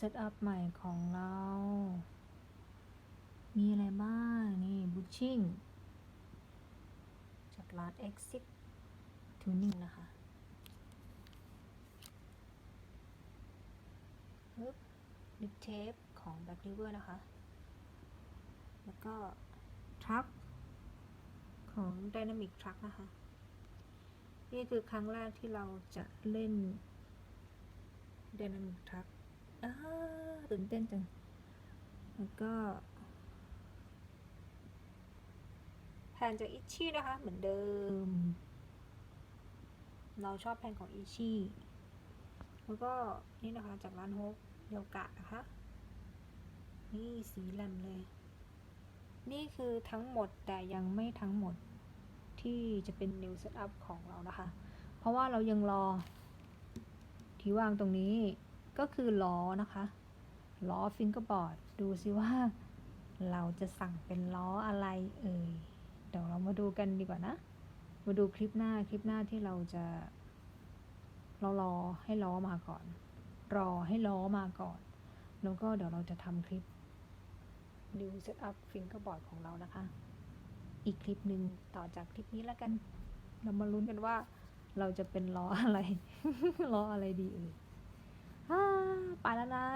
setup ใหม่ของเรา มีอะไรบ้าง นี่บูชิ่งจากร้าน Exit Tuning นะคะปึ๊บลิปเทปของ Black River นะคะ แล้วก็ทรัคของ Dynamic Truck นะคะ นี่คือครั้งแรกที่เราจะเล่น Dynamic Truck อ้าตื่นเต้นจัง แล้วก็แผ่นจากอิชี่นะคะ เหมือนเดิม เราชอบแผ่นของอิชี่แล้วก็นี่นะคะจากร้านโฮกเดียวกะนะคะ นี่สีแหลมเลย นี่คือทั้งหมดแต่ยังไม่ทั้งหมดที่จะเป็น new setup ของเรานะคะ เพราะว่าเรายังรอ ที่วางตรงนี้ก็คือล้อนะคะล้อฟิงเกอร์บอร์ดดูซิว่า เราจะสั่งเป็นล้ออะไรเอ่ยเดี๋ยวเรามาดูกันดีกว่านะ มาดูคลิปหน้าคลิปหน้าที่เราจะเรารอให้ล้อมาก่อน รอให้ล้อมาก่อน แล้วก็เดี๋ยวเราจะทำคลิป new setup fingerboard ของเรานะคะ อีกคลิปหนึ่งต่อจากคลิปนี้แล้วกัน เรามาลุ้นกันว่า เราจะเป็นล้ออะไร ล้ออะไรดีเอ่ยอ่าไปแล้วนะ